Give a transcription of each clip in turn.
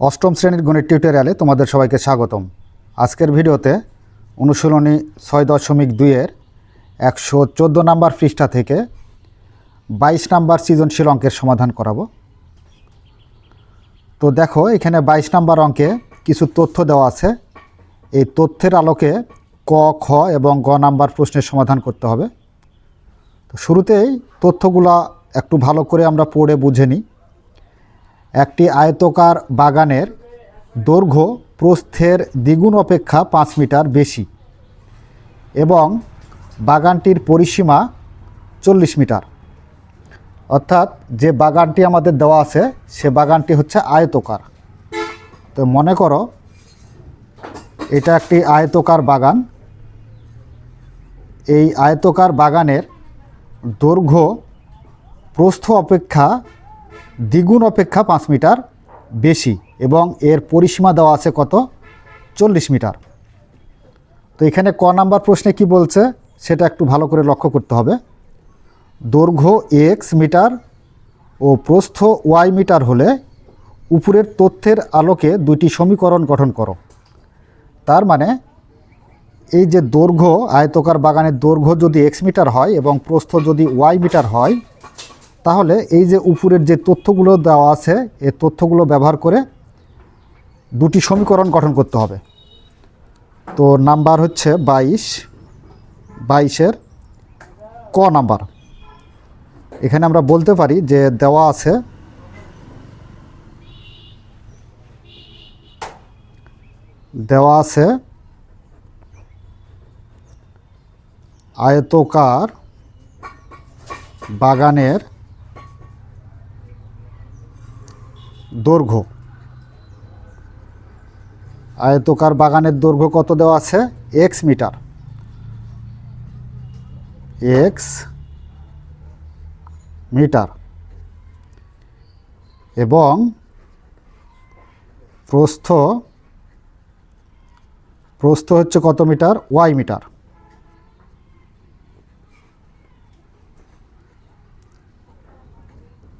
অষ্টম শ্রেণির গণিত টিউটোরিয়ালে তোমাদের সবাইকে স্বাগতম। আজকের ভিডিওতে অনুশীলনী ছয় দশমিক দুইয়ের একশো চোদ্দ নাম্বার পৃষ্ঠা থেকে বাইশ নাম্বার সৃজনশীল অঙ্কের সমাধান করাবো। তো দেখো, এখানে বাইশ নাম্বার অঙ্কে কিছু তথ্য দেওয়া আছে। এই তথ্যের আলোকে ক, খ এবং গ নাম্বার প্রশ্নের সমাধান করতে হবে। তো শুরুতেই তথ্যগুলা একটু ভালো করে আমরা পড়ে বুঝে নিই। একটি আয়তকার বাগানের দৈর্ঘ্য প্রস্থের দ্বিগুণ অপেক্ষা পাঁচ মিটার বেশি এবং বাগানটির পরিসীমা চল্লিশ মিটার। অর্থাৎ যে বাগানটি আমাদের দেওয়া আছে, সে বাগানটি হচ্ছে আয়তকার। তো মনে করো, এটা একটি আয়তকার বাগান। এই আয়তকার বাগানের দৈর্ঘ্য প্রস্থ অপেক্ষা দ্বিগুণ অপেক্ষা পাঁচ মিটার বেশি এবং এর পরিসীমা দেওয়া আছে কত? চল্লিশ মিটার। তো এখানে ক নাম্বার প্রশ্নে কি বলছে? সেটা একটু ভালো করে লক্ষ্য করতে হবে। দৈর্ঘ্য এক্স মিটার ও প্রস্থ ওয়াই মিটার হলে উপরের তথ্যের আলোকে দুইটি সমীকরণ গঠন করো। তার মানে এই যে দৈর্ঘ্য আয়তকার বাগানের দৈর্ঘ্য যদি এক্স মিটার হয় এবং প্রস্থ যদি ওয়াই মিটার হয় তাহলে এই যে উপরের যে তথ্যগুলো দেওয়া আছে, এই তথ্যগুলো ব্যবহার করে দুটি সমীকরণ গঠন করতে হবে। তো নাম্বার হচ্ছে বাইশ, বাইশের ক নাম্বার। এখানে আমরা বলতে পারি যে দেওয়া আছে দেওয়া আছে আয়তকার বাগানের দৈর্ঘ্য। আয়তকার বাগানের দৈর্ঘ্য কত দেওয়া আছে? X metre. X metre. এবং প্রস্থ প্রস্থ হচ্ছে কত মিটার? Y metre.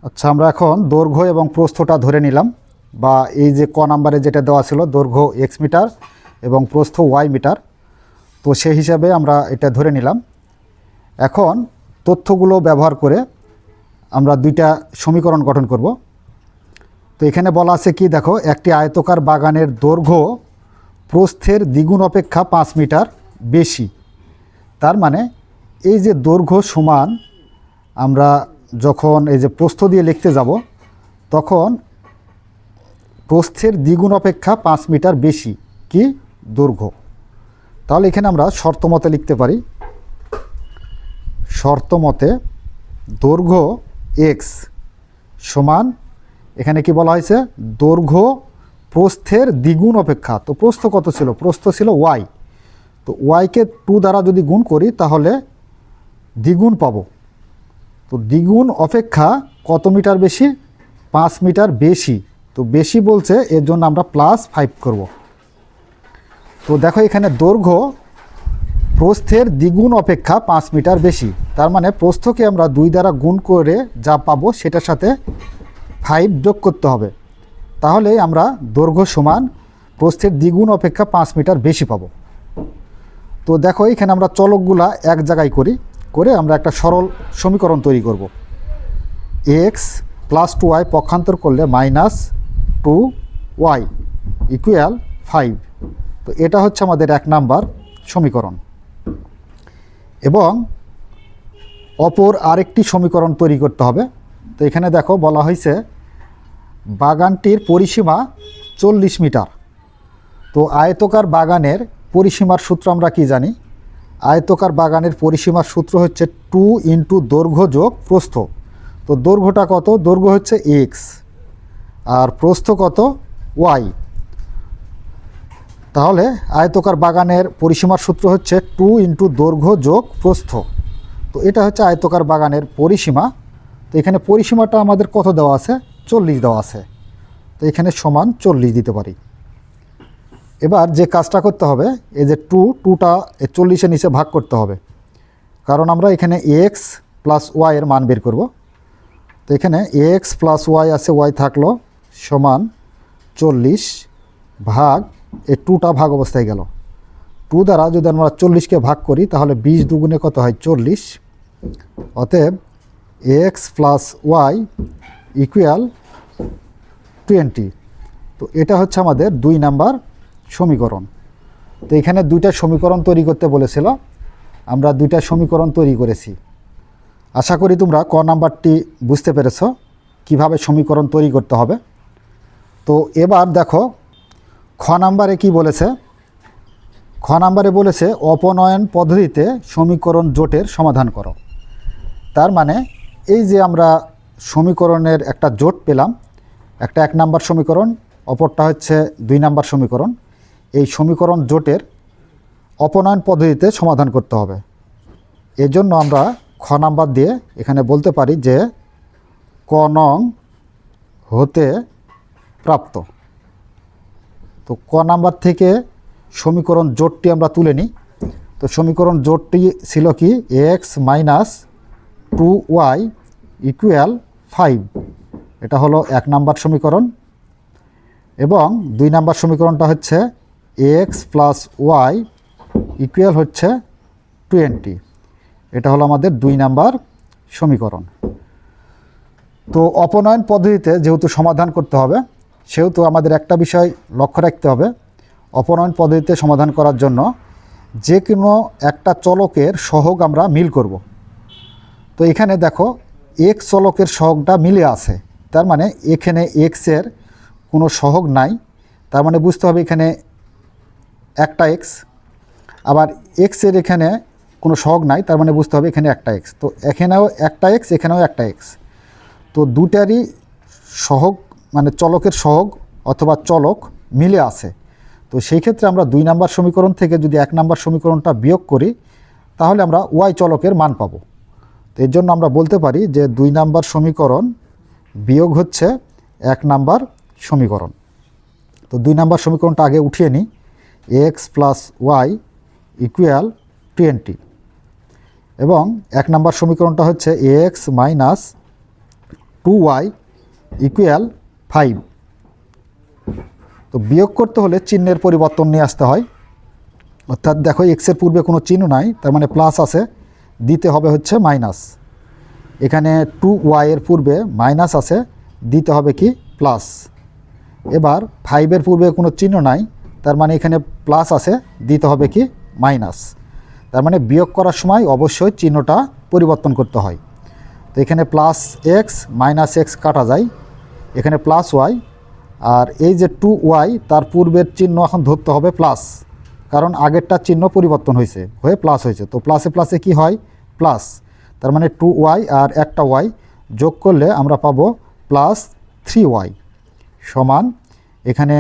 আচ্ছা আমরা এখন দৈর্ঘ্য এবং প্রস্থটা ধরে নিলাম। বা এই যে ক নাম্বারে যেটা দেওয়া ছিল, দৈর্ঘ্য এক্স মিটার এবং প্রস্থ ওয়াই মিটার, তো সেই হিসাবে আমরা এটা ধরে নিলাম। এখন তথ্যগুলো ব্যবহার করে আমরা দুইটা সমীকরণ গঠন করব। তো এখানে বলা আছে কি, দেখো, একটি আয়তকার বাগানের দৈর্ঘ্য প্রস্থের দ্বিগুণ অপেক্ষা পাঁচ মিটার বেশি। তার মানে এই যে দৈর্ঘ্য সমান আমরা যখন এই যে প্রস্থ দিয়ে লিখতে যাব, তখন প্রস্থের দ্বিগুণ অপেক্ষা পাঁচ মিটার বেশি কি দৈর্ঘ্য। তাহলে এখানে আমরা শর্ত মতে লিখতে পারি। শর্ত মতে দৈর্ঘ্য এক্স সমান, এখানে কি বলা হয়েছে? দৈর্ঘ্য প্রস্থের দ্বিগুণ অপেক্ষা। তো প্রস্থ কত ছিল? প্রস্থ ছিল ওয়াই তো ওয়াইকে টু দ্বারা যদি গুণ করি, তাহলে দ্বিগুণ পাবো। তো দ্বিগুণ অপেক্ষা কত মিটার বেশি? পাঁচ মিটার বেশি। তো বেশি বলছে, এর জন্য আমরা প্লাস ফাইভ করব। তো দেখো এখানে দৈর্ঘ্য প্রস্থের দ্বিগুণ অপেক্ষা পাঁচ মিটার বেশি। তার মানে প্রস্থকে আমরা দুই দ্বারা গুণ করে যা পাবো সেটার সাথে ফাইভ যোগ করতে হবে। তাহলে আমরা দৈর্ঘ্য সমান প্রস্থের দ্বিগুণ অপেক্ষা পাঁচ মিটার বেশি পাবো। তো দেখো এখানে আমরা চলকগুলা এক জায়গায় করি। করে আমরা একটা সরল সমীকরণ তৈরি করব। এক্স প্লাস টু ওয়াই পক্ষান্তর করলে minus two Y equal five তো এটা হচ্ছে আমাদের এক নাম্বার সমীকরণ। এবং অপর আরেকটি সমীকরণ তৈরি করতে হবে। তো এখানে দেখো বলা হয়েছে, বাগানটির পরিসীমা চল্লিশ মিটার। তো আয়তকার বাগানের পরিসীমার সূত্র আমরা কি জানি? আয়তকার বাগানের পরিসীমার সূত্র হচ্ছে টু ইন্টু দৈর্ঘ্য যোগ প্রস্থ। তো দৈর্ঘ্যটা কত? দৈর্ঘ্য হচ্ছে এক্স আর প্রস্থ কত? ওয়াই তাহলে আয়তকার বাগানের পরিসীমার সূত্র হচ্ছে টু ইন্টু দৈর্ঘ্য যোগ প্রস্থ। তো এটা হচ্ছে আয়তকার বাগানের পরিসীমা। তো এখানে পরিসীমাটা আমাদের কত দেওয়া আছে? চল্লিশ দেওয়া আছে। তো এখানে সমান চল্লিশ দিতে পারি। এবার যে কাজটা করতে হবে, এই যে টু টুটা চল্লিশের নিচে ভাগ করতে হবে। কারণ আমরা এখানে এক্স প্লাস ওয়াইয়ের মান বের করব। তো এখানে এক্স প্লাস ওয়াই আছে ওয়াই থাকল সমান চল্লিশ ভাগ, এই টুটা ভাগ অবস্থায় গেল। টু দ্বারা যদি আমরা চল্লিশকে ভাগ করি, তাহলে বিশ দুগুণে কত হয়? চল্লিশ। অতএব X plus Y equal twenty তো এটা হচ্ছে আমাদের দুই নাম্বার সমীকরণ। তো এখানে দুইটা সমীকরণ তৈরি করতে বলেছিল। আমরা দুইটা সমীকরণ তৈরি করেছি। আশা করি তোমরা ক নাম্বারটি বুঝতে পেরেছ, কীভাবে সমীকরণ তৈরি করতে হবে। তো এবার দেখো, খ নাম্বারে কি বলেছে? খ নাম্বারে বলেছে, অপনয়ন পদ্ধতিতে সমীকরণ জোটের সমাধান করো। তার মানে এই যে আমরা সমীকরণের একটা জোট পেলাম, একটা এক নাম্বার সমীকরণ, অপরটা হচ্ছে দুই নাম্বার সমীকরণ এই সমীকরণ জোটের অপনয়ন পদ্ধতিতে সমাধান করতে হবে। এজন্য আমরা খ নাম্বার দিয়ে এখানে বলতে পারি যে ক নং হতে প্রাপ্ত। তো ক নাম্বার থেকে সমীকরণ জোটটি আমরা তুলে নিই। তো সমীকরণ জোটটি ছিল কি? X minus two Y equal five এটা হলো এক নাম্বার সমীকরণ এবং দুই নাম্বার সমীকরণটা হচ্ছে এক্স প্লাস ওয়াই ইকুয়াল হচ্ছে টোয়েন্টি এটা হলো আমাদের দুই নাম্বার সমীকরণ। তো অপনয়ন পদ্ধতিতে যেহেতু সমাধান করতে হবে, সেহেতু আমাদের একটা বিষয় লক্ষ্য রাখতে হবে। অপনয়ন পদ্ধতিতে সমাধান করার জন্য যে কোনো একটা চলকের সহগ আমরা মিল করব। তো এখানে দেখো এক্স চলকের সহগটা মিলে আছে। তার মানে এখানে এক্সের কোনো সহগ নাই। তার মানে বুঝতে হবে এখানে একটা এক্স আবার এক্সের এখানে কোনো সহগ নাই, তার মানে বুঝতে হবে এখানে একটা এক্স তো এখানেও একটা এক্স এখানেও একটা এক্স তো দুটারই সহগ মানে চলকের সহগ অথবা চলক মিলে আছে। তো সেই ক্ষেত্রে আমরা দুই নাম্বার সমীকরণ থেকে যদি এক নাম্বার সমীকরণটা বিয়োগ করি, তাহলে আমরা ওয়াই চলকের মান পাবো। তো এর জন্য আমরা বলতে পারি যে দুই নাম্বার সমীকরণ বিয়োগ হচ্ছে এক নাম্বার সমীকরণ। তো দুই নাম্বার সমীকরণটা আগে উঠিয়ে নিই। X plus Y equal twenty এবং এক নাম্বার সমীকরণটা হচ্ছে X minus two Y equal five তো বিয়োগ করতে হলে চিহ্নের পরিবর্তন নিয়ে আসতে হয়। অর্থাৎ দেখো এক্সের পূর্বে কোনো চিহ্ন নাই, তার মানে প্লাস আছে, দিতে হবে হচ্ছে মাইনাস এখানে টু ওয়াইয়ের পূর্বে মাইনাস আছে, দিতে হবে কি প্লাস এবার ফাইভের পূর্বে কোনো চিহ্ন নাই তার মানে এখানে প্লাস আছে, দিতে হবে কি? মাইনাস তার মানে বিয়োগ করার সময় অবশ্যই চিহ্নটা পরিবর্তন করতে হয়। তো এখানে প্লাস এক্স মাইনাস এক্স কাটা যায়। এখানে প্লাস ওয়াই আর এই যে টু ওয়াই তার পূর্বের চিহ্ন এখন ধরতে হবে প্লাস কারণ আগেরটার চিহ্ন পরিবর্তন হয়েছে, হয়ে প্লাস হয়েছে। তো প্লাসে প্লাসে কি হয়? প্লাস তার মানে টু ওয়াই আর একটা ওয়াই যোগ করলে আমরা পাবো প্লাস থ্রি ওয়াই সমান এখানে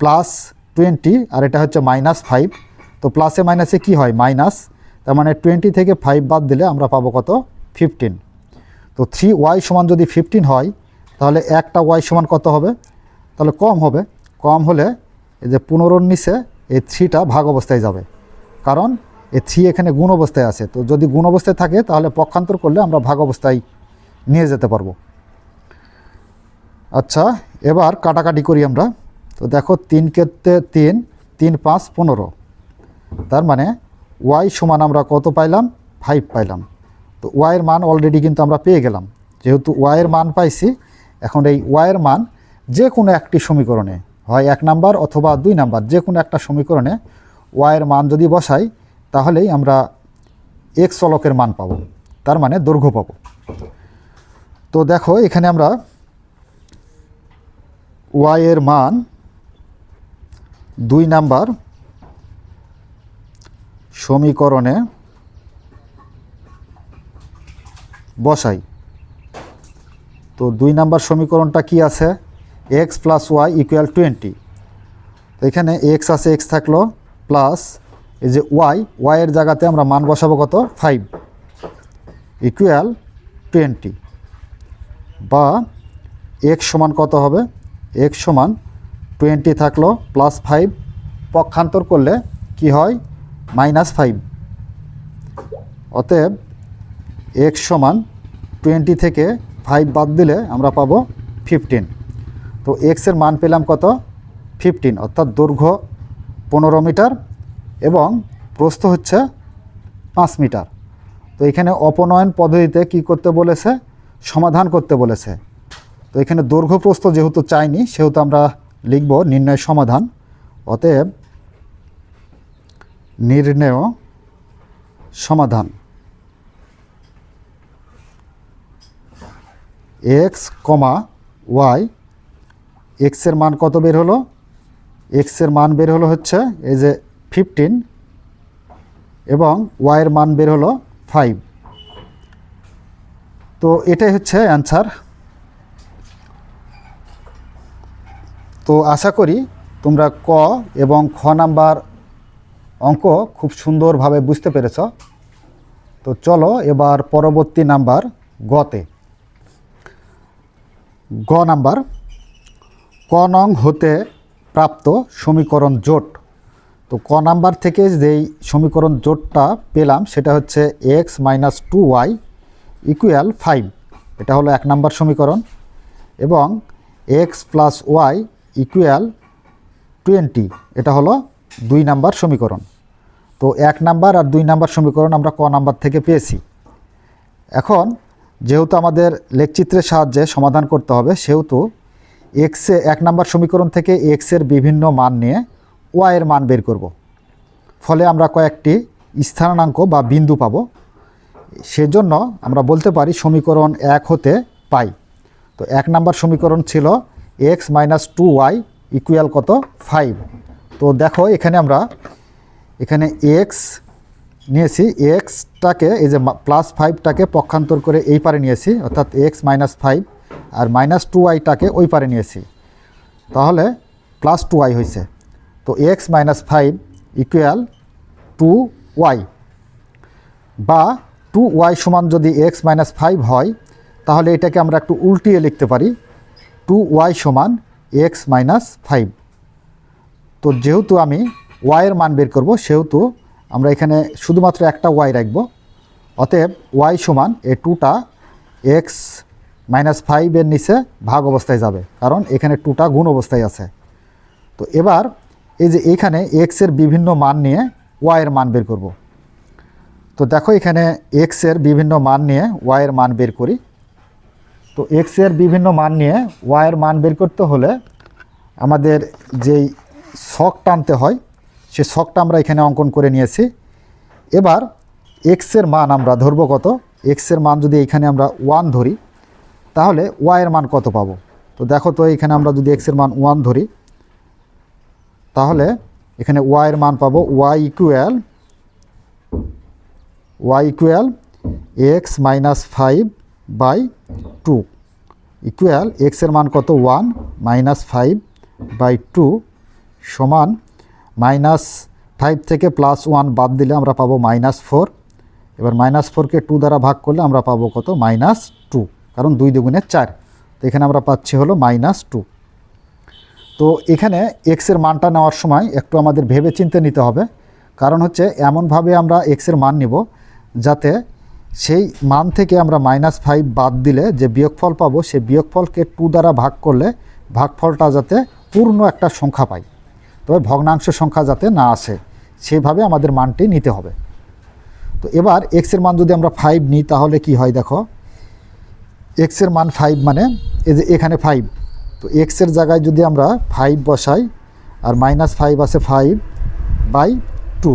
প্লাস টোয়েন্টি আর এটা হচ্ছে মাইনাস ফাইভ। তো প্লাসে মাইনাসে কি হয়? মাইনাস। তার মানে টোয়েন্টি থেকে ফাইভ বাদ দিলে আমরা পাবো কত? ফিফটিন। তো থ্রি ওয়াই সমান যদি ফিফটিন হয়, তাহলে একটা ওয়াই সমান কত হবে? তাহলে কম হবে। কম হলে এই যে পনেরোর নিচে এই থ্রিটা ভাগ অবস্থায় যাবে। কারণ এই থ্রি এখানে গুণ অবস্থায় আছে। তো যদি গুণ অবস্থায় থাকে, তাহলে পক্ষান্তর করলে আমরা ভাগ অবস্থায় নিয়ে যেতে পারব। আচ্ছা এবার কাটাকাটি করি আমরা। তো দেখো তিন ক্ষেত্রে তিন তিন পাঁচ পনেরো। তার মানে ওয়াই সমান আমরা কত পাইলাম? ফাইভ পাইলাম। তো ওয়াইয়ের মান অলরেডি কিন্তু আমরা পেয়ে গেলাম। যেহেতু ওয়াইয়ের মান পাইছি, এখন এই ওয়াইয়ের মান যে কোনো একটি সমীকরণে, হয় এক নাম্বার অথবা দুই নাম্বার যে কোনো একটা সমীকরণে ওয়াইয়ের মান যদি বসাই, তাহলেই আমরা এক্স চলকের মান পাবো। তার মানে দৈর্ঘ্য পাবো। তো দেখো এখানে আমরা ওয়াইয়ের মান দুই নাম্বার, সমীকরণে বসাই। তো দুই নাম্বার সমীকরণটা কি আছে? X plus Y equal twenty তো এখানে এক্স আছে এক্স থাকল প্লাস এই যে ওয়াই ওয়াইয়ের জায়গাতে আমরা মান বসাবো কত? ফাইভ ইকুয়াল টোয়েন্টি বা এক্স সমান কত হবে? এক্স সমান টোয়েন্টি থাকল প্লাস ফাইভ পক্ষান্তর করলে কি হয়? মাইনাস ফাইভ অতএব এক্স সমান টোয়েন্টি থেকে ফাইভ বাদ দিলে আমরা পাবো ফিফটিন তো এক্সের মান পেলাম কত? ফিফটিন অর্থাৎ দৈর্ঘ্য পনেরো মিটার এবং প্রস্থ হচ্ছে পাঁচ মিটার। তো এখানে অপনয়ন পদ্ধতিতে কি করতে বলেছে? সমাধান করতে বলেছে। তো এখানে দৈর্ঘ্য প্রস্থ যেহেতু চাইনি, সেহেতু আমরা লিখব নির্ণয় সমাধান, অতএব নির্ণয় সমাধান। এক্স কমা ওয়াই এক্সের মান কত বের হলো? এক্সের মান বের হলো হচ্ছে এই যে ফিফটিন এবং ওয়াইয়ের মান বের হলো ফাইভ তো এটাই হচ্ছে অ্যান্সার তো আশা করি তোমরা ক এবং খ নাম্বার অঙ্ক খুব সুন্দরভাবে বুঝতে পেরেছ। তো চলো এবার পরবর্তী নাম্বার গতে। গ নাম্বার, ক নং হতে প্রাপ্ত সমীকরণ জোট। তো ক নাম্বার থেকে যেই সমীকরণ জোটটা পেলাম সেটা হচ্ছে X minus two Y equal five এটা হলো এক নাম্বার সমীকরণ এবং X plus Y equal twenty এটা হলো দুই নাম্বার সমীকরণ। তো এক নাম্বার আর দুই নাম্বার সমীকরণ আমরা ক নাম্বার থেকে পেয়েছি। এখন যেহেতু আমাদের লেখচিত্রের সাহায্যে সমাধান করতে হবে, সেহেতু এক্সে এক নাম্বার সমীকরণ থেকে এক্সের বিভিন্ন মান নিয়ে ওয়াইয়ের মান বের করব। ফলে আমরা কয়েকটি স্থানাঙ্ক বা বিন্দু পাব। সেজন্য আমরা বলতে পারি সমীকরণ এক হতে পাই। তো এক নাম্বার সমীকরণ ছিল X minus two Y equal কত? ফাইভ। তো দেখো, এখানে আমরা, এখানে এক্স নিয়েছি। এক্সটাকে, এই যে প্লাস ফাইভটাকে পক্ষান্তর করে এই পারে নিয়েছি, অর্থাৎ এক্স মাইনাস ফাইভ আর মাইনাস টু ওয়াইটাকে ওই পারে নিয়েছি। তাহলে প্লাস টু ওয়াই হয়েছে। তো X minus five equal two Y. বা টু ওয়াই সমান যদি এক্স মাইনাস ফাইভ হয়, তাহলে এটাকে আমরা একটু উল্টিয়ে লিখতে পারি। টু ওয়াই সমান এক্স মাইনাস ফাইভ তো যেহেতু আমি ওয়াইয়ের মান বের করব, সেহেতু আমরা এখানে শুধুমাত্র একটা ওয়াই রাখব। অতএব ওয়াই সমান এ টুটা এক্স মাইনাস ফাইভের নিচে ভাগ অবস্থায় যাবে, কারণ এখানে টুটা গুণ অবস্থায় আছে। তো এবার এই যে এইখানে এক্সের বিভিন্ন মান নিয়ে ওয়াইয়ের মান বের করব। তো দেখো এখানে এক্সের বিভিন্ন মান নিয়ে ওয়াইয়ের মান বের করি। তো এক্সের বিভিন্ন মান নিয়ে ওয়াইয়ের মান বের করতে হলে আমাদের যেই শক টানতে হয়, সে শকটা আমরা এখানে অঙ্কন করে নিয়েছি। এবার এক্সের মান আমরা ধরবো কত? এক্সের মান যদি এখানে আমরা ওয়ান ধরি, তাহলে ওয়াইয়ের মান কত পাবো? তো দেখো তো এখানে আমরা যদি এক্সের মান ওয়ান ধরি, তাহলে এখানে ওয়াইয়ের মান পাবো Y equal Y equal X minus five by two equal এক্সের মান কত? One minus five by two সমান মাইনাস ফাইভ থেকে প্লাস ওয়ান বাদ দিলে আমরা পাবো মাইনাস ফোর। এবার মাইনাস ফোরকে টু দ্বারা ভাগ করলে আমরা পাবো কত? মাইনাস টু, কারণ দুই দুগুণের চার। তো এখানে আমরা পাচ্ছি হলো মাইনাস টু। তো এখানে এক্সের মানটা নেওয়ার সময় একটু আমাদের ভেবে চিন্তে নিতে হবে। কারণ হচ্ছে এমনভাবে আমরা এক্সের মান নিব যাতে সেই মান থেকে আমরা মাইনাস ফাইভ বাদ দিলে যে বিয়োগফল পাবো সেই বিয়োগফলকে টু দ্বারা ভাগ করলে ভাগফলটা যাতে পূর্ণ একটা সংখ্যা পাই। তবে ভগ্নাংশ সংখ্যা যাতে না আসে, সেভাবে আমাদের মানটি নিতে হবে। তো এবার এক্সের মান যদি আমরা ফাইভ নিই, তাহলে কি হয় দেখো? এক্সের মান ফাইভ মানে এই যে এখানে ফাইভ তো এক্সের জায়গায় যদি আমরা ফাইভ বসাই, আর মাইনাস ফাইভ আছে ফাইভ বাই টু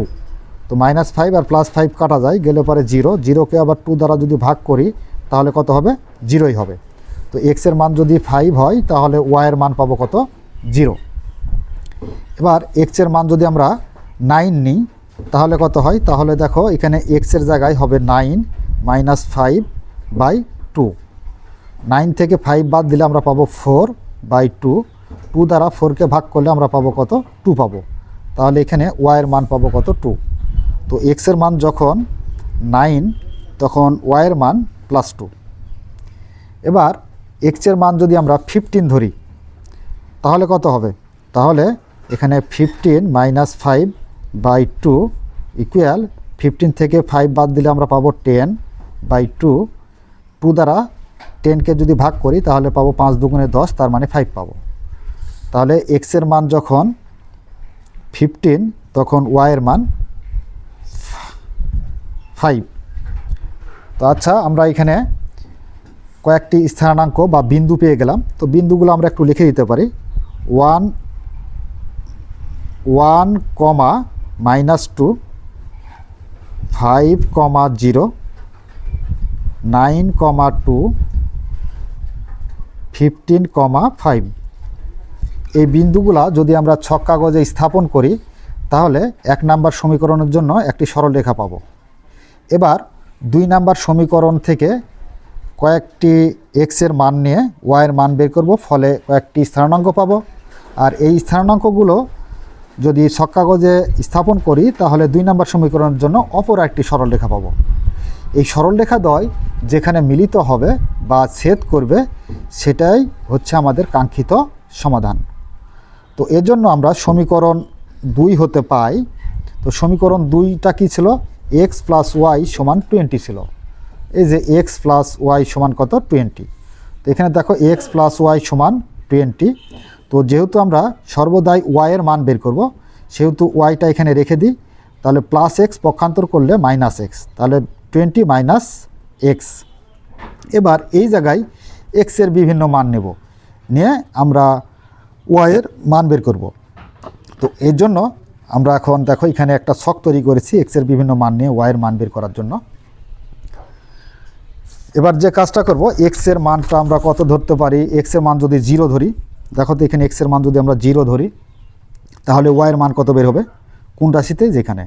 তো মাইনাস ফাইভ আর প্লাস ফাইভ কাটা যায়, গেলে পরে জিরো জিরোকে আবার টু দ্বারা যদি ভাগ করি, তাহলে কত হবে? জিরোই হবে। তো এক্সের মান যদি ফাইভ হয়, তাহলে ওয়াইয়ের মান পাবো কত? জিরো এবার এক্সের মান যদি আমরা নাইন নিই, তাহলে কত হয়? তাহলে দেখো, এখানে এক্সের জায়গায় হবে nine minus five by two nine থেকে ফাইভ বাদ দিলে আমরা পাবো ফোর বাই টু টু দ্বারা ফোরকে ভাগ করলে আমরা পাবো কত? টু পাবো। তাহলে এখানে ওয়াইয়ের মান পাবো কত? টু তো এক্সের মান যখন নাইন তখন ওয়াইয়ের মান প্লাস টু এবার এক্সের মান যদি আমরা ফিফটিন ধরি, তাহলে কত হবে? তাহলে এখানে fifteen minus five by two equal fifteen থেকে ফাইভ বাদ দিলে আমরা পাবো টেন বাই টু টু দ্বারা টেনকে যদি ভাগ করি, তাহলে পাবো পাঁচ দুগুণে দশ, তার মানে ফাইভ পাবো। তাহলে এক্সের মান যখন ফিফটিন তখন ওয়াইয়ের মান ফাইভ। তো আচ্ছা আমরা এখানে কয়েকটি স্থানাঙ্ক বা বিন্দু পেয়ে গেলাম। তো বিন্দুগুলো আমরা একটু লিখে দিতে পারি। One one comma minus two, five comma zero, nine comma two, fifteen comma five. এই বিন্দুগুলা যদি আমরা ছক কাগজে স্থাপন করি, তাহলে এক নাম্বার সমীকরণের জন্য একটি সরলরেখা পাবো। এবার দুই নাম্বার সমীকরণ থেকে কয়েকটি এক্সের মান নিয়ে ওয়াইয়ের মান বের করব, ফলে কয়েকটি স্থানাঙ্ক পাব। আর এই স্থানাঙ্কগুলো যদি ছক কাগজে স্থাপন করি, তাহলে দুই নাম্বার সমীকরণের জন্য অপর একটি সরলরেখা পাব। এই সরলরেখা দয় যেখানে মিলিত হবে বা ছেদ করবে, সেটাই হচ্ছে আমাদের কাঙ্ক্ষিত সমাধান। তো এর জন্য আমরা সমীকরণ দুই হতে পাই। তো সমীকরণ দুইটা কী ছিল? এক্স প্লাস ওয়াই সমান টোয়েন্টি ছিল। এই যে এক্স প্লাস ওয়াই সমান কত? টোয়েন্টি তো এখানে দেখো এক্স প্লাস ওয়াই সমান টোয়েন্টি তো যেহেতু আমরা সর্বদাই ওয়াইয়ের মান বের করব, সেহেতু ওয়াইটা এখানে রেখে দিই, তাহলে প্লাস এক্স পক্ষান্তর করলে মাইনাস এক্স তাহলে টোয়েন্টি মাইনাস এক্স এবার এই জায়গায় এক্সের বিভিন্ন মান নেব। নিয়ে আমরা ওয়াইয়ের মান বের করব। তো এর জন্য আমরা এখন দেখো, এখানে একটা ছক তৈরি করেছি এক্সের বিভিন্ন মান নিয়ে ওয়াইয়ের মান বের করার জন্য। এবার যে কাজটা করব এক্সের মানটা আমরা কত ধরতে পারি? এক্সের মান যদি জিরো ধরি, দেখো তো এখানে এক্সের মান যদি আমরা জিরো ধরি, তাহলে ওয়াইয়ের মান কত বের হবে? কোন রাশিতে? যেখানে।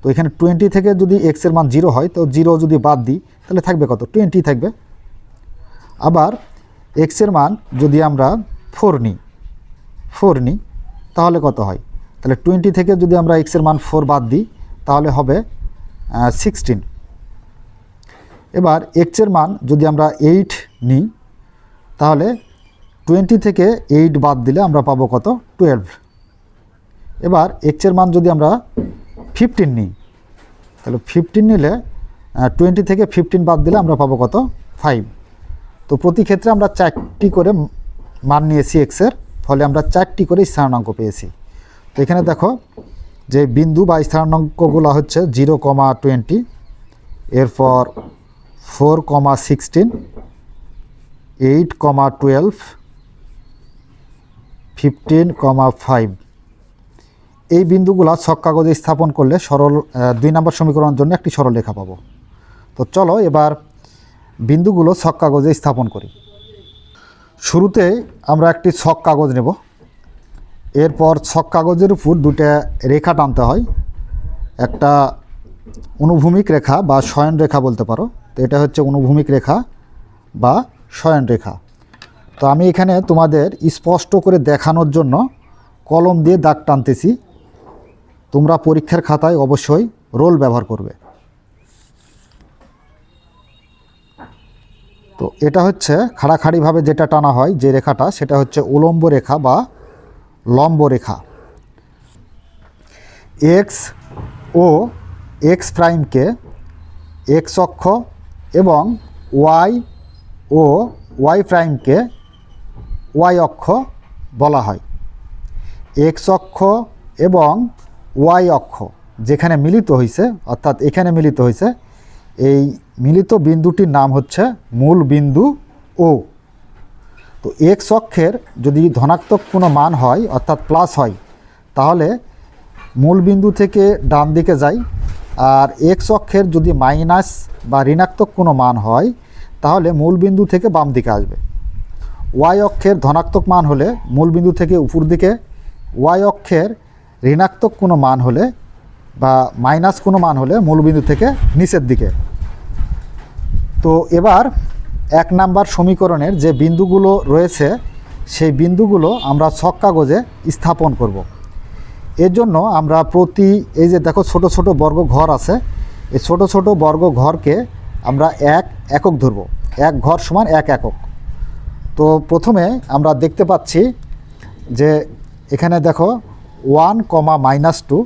তো এখানে টোয়েন্টি থেকে যদি এক্সের মান জিরো হয়, তো জিরো যদি বাদ দিই, তাহলে থাকবে কত? টোয়েন্টি থাকবে। আবার এক্সের মান যদি আমরা ফোর নিই ফোর নিই, তাহলে কত হয়? তাহলে টোয়েন্টি থেকে যদি আমরা এক্সের মান ফোর বাদ দিই, তাহলে হবে সিক্সটিন এবার এক্সের মান যদি আমরা এইট নিই, তাহলে টোয়েন্টি থেকে এইট বাদ দিলে আমরা পাবো কত? টুয়েলভ এবার এক্সের মান যদি আমরা ফিফটিন নিই, তাহলে ফিফটিন নিলে টোয়েন্টি থেকে ফিফটিন বাদ দিলে আমরা পাবো কত? ফাইভ তো প্রতি ক্ষেত্রে আমরা চারটি করে মান নিয়েছি এক্সের ফলে আমরা চারটি করে স্থানাঙ্ক পেয়েছি। এখানে দেখো যে বিন্দু বা স্থানাঙ্কগুলো হচ্ছে জিরো কমা টোয়েন্টি, এরপর four comma sixteen, eight comma twelve, fifteen comma five. এই বিন্দুগুলা ছক কাগজে স্থাপন করলে সরল দুই নম্বর সমীকরণের জন্য একটি সরল রেখা পাবো। তো চলো এবার বিন্দুগুলো ছক কাগজে স্থাপন করি। শুরুতে আমরা একটি ছক কাগজ নেব। এরপর ছক কাগজের উপর দুটো রেখা টানতে হয়। একটা অনুভূমিক রেখা বা শয়ন রেখা বলতে পারো। তো এটা হচ্ছে অনুভূমিক রেখা বা শয়ন রেখা। তো আমি এখানে তোমাদের স্পষ্ট করে দেখানোর জন্য কলম দিয়ে দাগ টানতেছি। তোমরা পরীক্ষার খাতায় অবশ্যই রোল ব্যবহার করবে। তো এটা হচ্ছে খাড়াখাড়িভাবে যেটা টানা হয় যে রেখাটা, সেটা হচ্ছে উলম্ব রেখা বা লম্ব রেখা এক্স ও এক্স প্রাইমকে এক্স অক্ষ এবং ওয়াই ও ওয়াই প্রাইমকে ওয়াই অক্ষ বলা হয়। এক্স অক্ষ এবং ওয়াই অক্ষ যেখানে মিলিত হয়েছে অর্থাৎ এখানে মিলিত হয়েছে এই মিলিত বিন্দুটির নাম হচ্ছে মূল বিন্দু ও তো এক্স অক্ষের যদি ধনাত্মক কোনো মান হয়, অর্থাৎ প্লাস হয়, তাহলে মূল বিন্দু থেকে ডান দিকে যাই, আর এক্স অক্ষের যদি মাইনাস বা ঋণাত্মক কোনো মান হয়, তাহলে মূল বিন্দু থেকে বাম দিকে আসবে। ওয়াই অক্ষের ধনাত্মক মান হলে মূল বিন্দু থেকে উপর দিকে ওয়াই অক্ষের ঋণাত্মক কোনো মান হলে বা মাইনাস কোনো মান হলে মূল বিন্দু থেকে নিচের দিকে। তো এবার এক নাম্বার সমীকরণের যে বিন্দুগুলো রয়েছে, সেই বিন্দুগুলো আমরা ছক কাগজে স্থাপন করব। এর জন্য আমরা প্রতি, এই যে দেখো ছোট ছোট বর্গ ঘর আছে, এই ছোট ছোট বর্গ ঘরকে আমরা এক একক ধরব। এক ঘর সমান এক একক। তো প্রথমে আমরা দেখতে পাচ্ছি যে এখানে দেখো ওয়ান কমা মাইনাস টু,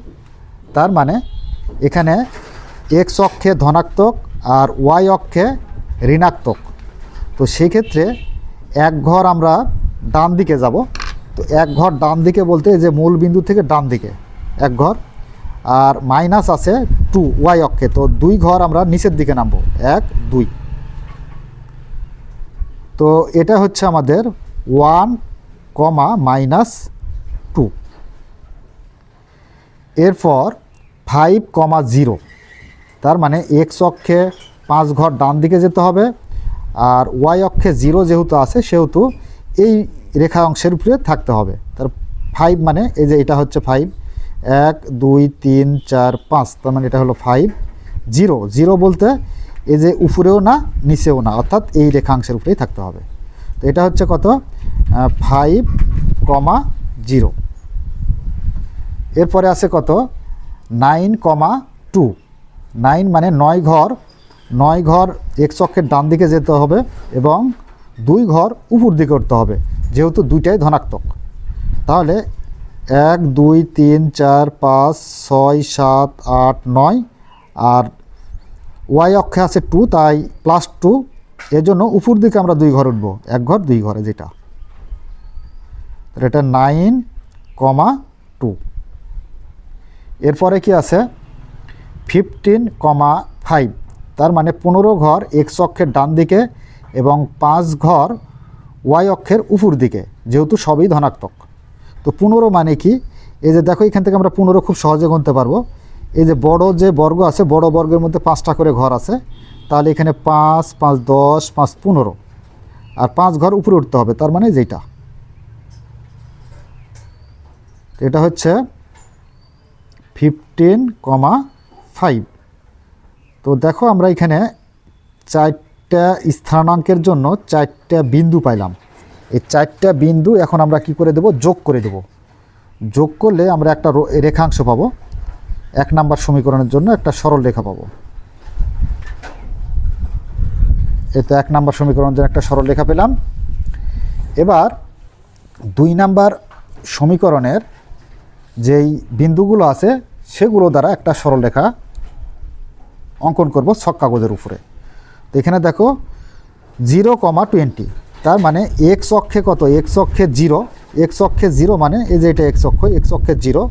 তার মানে এখানে এক্স অক্ষে ধনাত্মক আর ওয়াই অক্ষে ঋণাত্মক। তো সেই ক্ষেত্রে এক ঘর আমরা ডান দিকে যাব। তো এক ঘর ডান দিকে বলতে যে মূল বিন্দু থেকে ডান দিকে, এক ঘর। আর মাইনাস আছে টু ওয়াই অক্ষে, তো দুই ঘর আমরা নিচের দিকে নামবো, এক, দুই। তো এটা হচ্ছে আমাদের ওয়ান কমা মাইনাস টু। এরপর ফাইভ কমা জিরো, তার মানে এক্স অক্ষে পাঁচ ঘর ডান দিকে যেতে হবে আর ওয়াই অক্ষে জিরো যেহেতু আছে, সেহেতু এই রেখা অংশের উপরে থাকতে হবে। তার ফাইভ মানে এই যে এটা হচ্ছে ফাইভ এক, দুই, তিন, চার, পাঁচ, তার মানে এটা হলো ফাইভ জিরো জিরো বলতে এই যে উপরেও না, নিচেও না, অর্থাৎ এই রেখাংশের উপরেই থাকতে হবে। তো এটা হচ্ছে কত? ফাইভ কমা জিরো এরপরে আছে কত? নাইন কমা টু নাইন মানে নয় ঘর নয় ঘর এক চক্রের ডান দিকে যেতে হবে এবং দুই ঘর উপর দিকে করতে হবে, যেহেতু দুইটাই ধনাত্মক। তাহলে এক, দুই, তিন, চার, পাঁচ, ছয়, সাত, আট, নয় আর ওয়াই অক্ষে আছে টু, তাই প্লাস টু এর জন্য উপর দিকে আমরা দুই ঘর উঠবো। এক ঘর, দুই ঘরে যেটা। এটা নাইন কমা টু। এরপরে কি আছে? Fifteen comma five. তার মানে পনেরো ঘর এক্স অক্ষের ডান দিকে এবং পাঁচ ঘর ওয়াই অক্ষের উপর দিকে, যেহেতু সবই ধনাত্মক। তো পনেরো মানে কি? এই যে দেখো, এখান থেকে আমরা পনেরো খুব সহজে গুনতে পারব। এই যে বড় যে বর্গ আছে, বড় বর্গের মধ্যে পাঁচটা করে ঘর আছে, তাহলে এখানে পাঁচ পাঁচ দশ, পাঁচ পনেরো। আর পাঁচ ঘর উপরে উঠতে হবে, তার মানে যেটা এটা হচ্ছে ফিফটিন কমা ফাইভ তো দেখো আমরা এখানে চারটা স্থানাঙ্কের জন্য চারটা বিন্দু পাইলাম। এই চারটা বিন্দু এখন আমরা কি করে দেব? যোগ করে দেব। যোগ করলে আমরা একটা রেখাংশ পাবো। এক নাম্বার সমীকরণের জন্য একটা সরল রেখা পাবো। এতে এক নাম্বার সমীকরণের জন্য একটা সরল রেখা পেলাম। এবার দুই নাম্বার সমীকরণের যেই বিন্দুগুলো আছে, সেগুলো দ্বারা একটা সরলরেখা অঙ্কন করব ছক কাগজের উপরে। তো এখানে দেখো, জিরো কমা টোয়েন্টি, তার মানে এক্স অক্ষে কত? এক্স অক্ষে জিরো এক্স অক্ষে জিরো মানে এই যে এটা এক্স অক্ষ এক্স অক্ষে জিরো,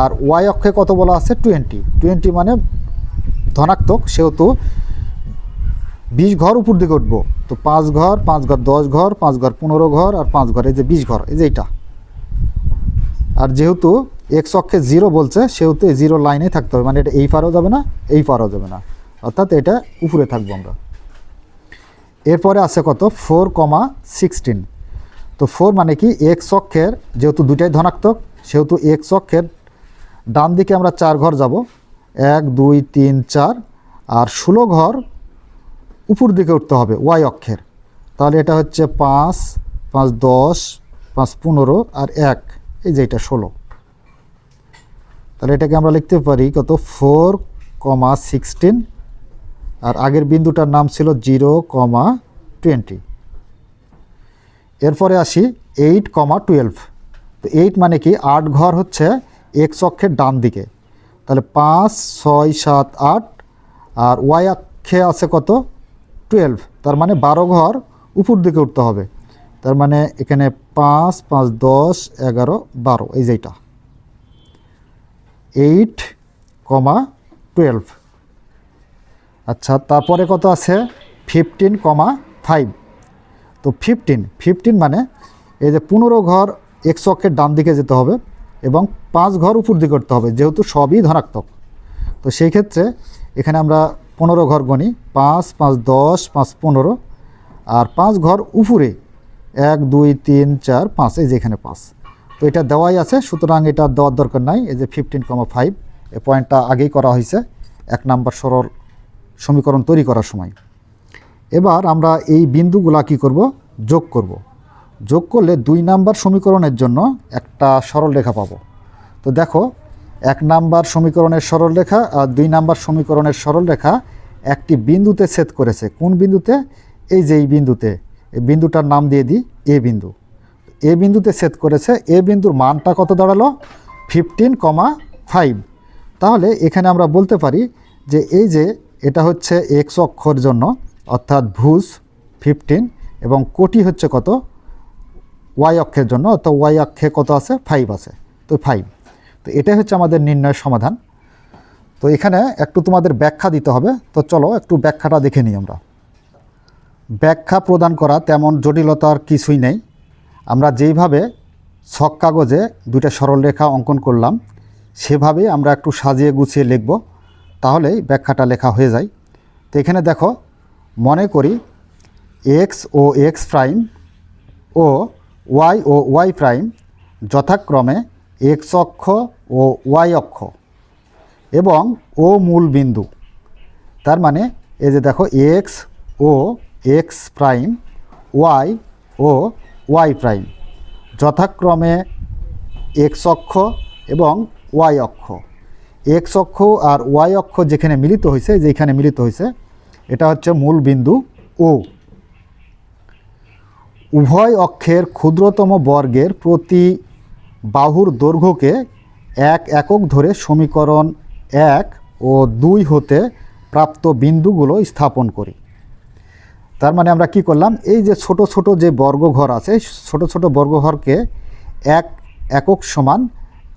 আর ওয়াই অক্ষে কত বলা আছে? টোয়েন্টি। টোয়েন্টি মানে ধনাত্মক, সেহেতু বিশ ঘর উপর দিকে উঠবো। তো পাঁচ ঘর পাঁচ ঘর দশ ঘর, পাঁচ ঘর পনেরো ঘর, আর পাঁচ ঘর, এই যে বিশ ঘর, এই যে এইটা। আর যেহেতু এক্স অক্ষে জিরো বলছে, সেহেতু এই জিরো লাইনে থাকতে হবে। মানে এটা এই পারও যাবে না, এই পারও যাবে না। অর্থাৎ এটা উপরে থাকব আমরা। এরপরে আছে কত? ফোর কমা সিক্সটিন তো ফোর মানে কি? এক্স অক্ষের যেহেতু দুটাই ধনাত্মক, সেহেতু এক্স অক্ষের ডান দিকে আমরা চার ঘর যাব। এক, দুই, তিন, চার। আর ষোলো ঘর উপর দিকে উঠতে হবে ওয়াই অক্ষের। তাহলে এটা হচ্ছে পাঁচ পাঁচ দশ, পাঁচ পনেরো আর এক। এই যে এটা ষোলো। তাহলে এটাকে আমরা লিখতে পারি কত? Four comma sixteen. আর আগের বিন্দুটার নাম ছিল জিরো কমা টোয়েন্টি। এরপরে আসি এইট কমা টুয়েলভ। তো এইট মানে কি? আট ঘর হচ্ছে এক্স অক্ষের ডান দিকে। তাহলে পাঁচ, ছয়, সাত, আট। আর ওয়াই অক্ষে আছে কত? টুয়েলভ। তার মানে বারো ঘর উপর দিকে উঠতে হবে। তার মানে এখানে পাঁচ পাঁচ, দশ, এগারো, বারো, এই যেটা এইট কমা টুয়েলভ। আচ্ছা তারপরে কত আছে? Fifteen comma five. তো ফিফটিন ফিফটিন মানে এই যে পনেরো ঘর একশো অক্ষের ডান দিকে যেতে হবে এবং পাঁচ ঘর উপর দিকে করতে হবে, যেহেতু সবই ধনাত্মক। তো সেই ক্ষেত্রে এখানে আমরা পনেরো ঘর গণি, পাঁচ পাঁচ, দশ, পাঁচ, পনেরো, আর পাঁচ ঘর উপরে এক, দুই, তিন, চার, পাঁচ, এই যে এখানে পাঁচ। তো এটা দেওয়াই আছে, সুতরাং এটা দেওয়ার দরকার নাই। এই যে ফিফটিন কমা ফাইভ এই পয়েন্টটা আগেই করা হয়েছে, এক নাম্বার সরল সমীকরণ তৈরি করার সময়। এবার আমরা এই বিন্দুগুলা কি করব? যোগ করব। যোগ করলে দুই নাম্বার সমীকরণের জন্য একটা সরল রেখা পাবো। তো দেখো, এক নাম্বার সমীকরণের সরল রেখা আর দুই নাম্বার সমীকরণের সরল রেখা একটি বিন্দুতে ছেদ করেছে। কোন বিন্দুতে? এই যে এই বিন্দুতে। এই বিন্দুটার নাম দিয়ে দিই, এ বিন্দু। এ বিন্দুতে ছেদ করেছে, এ বিন্দুর মানটা কত দাঁড়াল? ফিফটিন কমা ফাইভ তাহলে এখানে আমরা বলতে পারি যে এই যে এটা হচ্ছে এক্স অক্ষর জন্য, অর্থাৎ ভুজ ফিফটিন এবং কোটি হচ্ছে কত? ওয়াই অক্ষের জন্য তো ওয়াই অক্ষে কত আছে? ফাইভ আছে। তো ফাইভ তো এটাই হচ্ছে আমাদের নির্ণয়ের সমাধান। তো এখানে একটু তোমাদের ব্যাখ্যা দিতে হবে। তো চলো একটু ব্যাখ্যাটা দেখে নিই আমরা। ব্যাখ্যা প্রদান করা তেমন জটিলতার কিছুই নেই। আমরা যেইভাবে ছক কাগজে দুইটা সরলরেখা অঙ্কন করলাম, সেভাবেই আমরা একটু সাজিয়ে গুছিয়ে লিখব, তাহলেই ব্যাখ্যাটা লেখা হয়ে যায়। তো এখানে দেখো, মনে করি এক্স ও এক্স প্রাইম ও ওয়াই ও ওয়াই প্রাইম যথাক্রমে এক্স অক্ষ ও ওয়াই অক্ষ এবং ও মূল বিন্দু। তার মানে এই যে দেখো এক্স ও এক্স প্রাইম ওয়াই ও ওয়াই প্রাইম। যথাক্রমে এক্স অক্ষ এবং ওয়াই অক্ষ। এক্স অক্ষ আর ওয়াই অক্ষ যেখানে মিলিত হয়েছে যেখানে মিলিত হয়েছে এটা হচ্ছে মূল বিন্দু ও। উভয় অক্ষের ক্ষুদ্রতম বর্গের প্রতি বাহুর দৈর্ঘ্যকে এক একক ধরে সমীকরণ এক ও দুই হতে প্রাপ্ত বিন্দুগুলো স্থাপন করি। তার মানে আমরা কি করলাম? এই যে ছোট ছোট যে বর্গঘর আছে, ছোট ছোট বর্গঘরকে এক একক সমান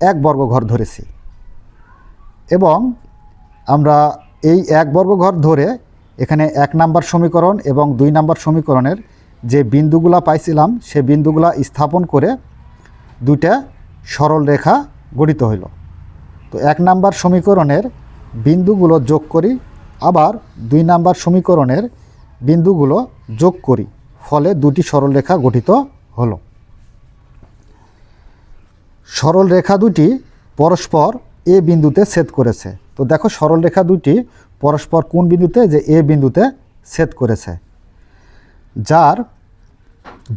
এক বর্গঘর ধরেছি। এবং আমরা এই এক বর্গঘর ধরে এখানে এক নাম্বার সমীকরণ এবং দুই নাম্বার সমীকরণের যে বিন্দুগুলা পাইছিলাম, সে বিন্দুগুলা স্থাপন করে দুইটা সরল রেখা গঠিত হইল। তো এক নাম্বার সমীকরণের বিন্দুগুলো যোগ করি, আবার দুই নাম্বার সমীকরণের বিন্দুগুলো যোগ করি, ফলে দুটি সরলরেখা গঠিত হলো। সরল রেখা দুটি পরস্পর এ বিন্দুতে ছেদ করেছে। তো দেখো সরল রেখা দুটি পরস্পর কোন বিন্দুতে? যে এ বিন্দুতে ছেদ করেছে। যার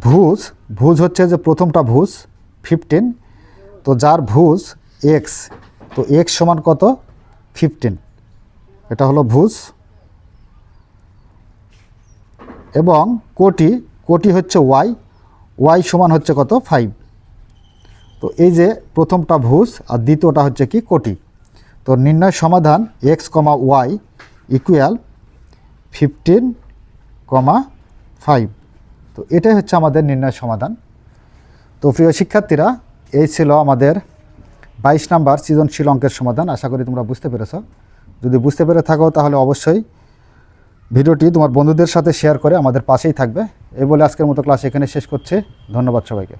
ভুজ ভুজ হচ্ছে যে প্রথমটা ভুজ ফিফটিন তো যার ভুজ এক্স তো এক্স সমান কত? ফিফটিন এটা হলো ভুজ। এবং কোটি কোটি হচ্ছে ওয়াই ওয়াই সমান হচ্ছে কত? ফাইভ। তো এই যে প্রথমটা ভুজ আর দ্বিতীয়টা হচ্ছে কি? কোটি। তো নির্ণয় সমাধান X comma Y equal fifteen comma five. তো এটাই হচ্ছে আমাদের নির্ণয় সমাধান। তো প্রিয় শিক্ষার্থীরা, এই ছিল আমাদের বাইশ নাম্বার সৃজনশীল অঙ্কের সমাধান। আশা করি তোমরা বুঝতে পেরেছ। যদি বুঝতে পেরে থাকো তাহলে অবশ্যই ভিডিওটি তোমার বন্ধুদের সাথে শেয়ার করে আমাদের পাশেই থাকবে। এই বলে আজকের মতো ক্লাস এখানে শেষ করছে। ধন্যবাদ সবাইকে।